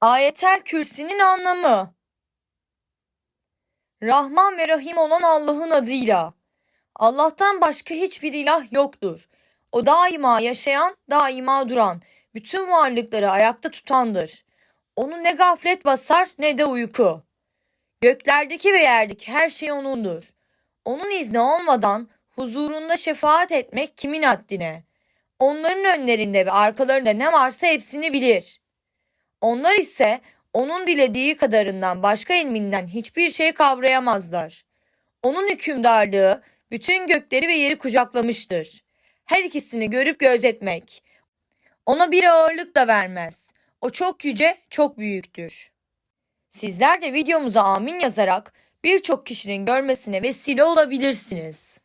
Ayetel Kürsi'nin anlamı Rahman ve Rahim olan Allah'ın adıyla. Allah'tan başka hiçbir ilah yoktur. O daima yaşayan, daima duran, bütün varlıkları ayakta tutandır. Onu ne gaflet basar ne de uyku. Göklerdeki ve yerdeki her şey O'nundur. Onun izni olmadan huzurunda şefaat etmek kimin haddine? Onların önlerinde ve arkalarında ne varsa hepsini bilir. Onlar ise onun dilediği kadarından başka ilminden hiçbir şey kavrayamazlar. Onun hükümdarlığı bütün gökleri ve yeri kucaklamıştır. Her ikisini görüp gözetmek. Ona bir ağırlık da vermez. O çok yüce, çok büyüktür. Sizler de videomuza amin yazarak birçok kişinin görmesine vesile olabilirsiniz.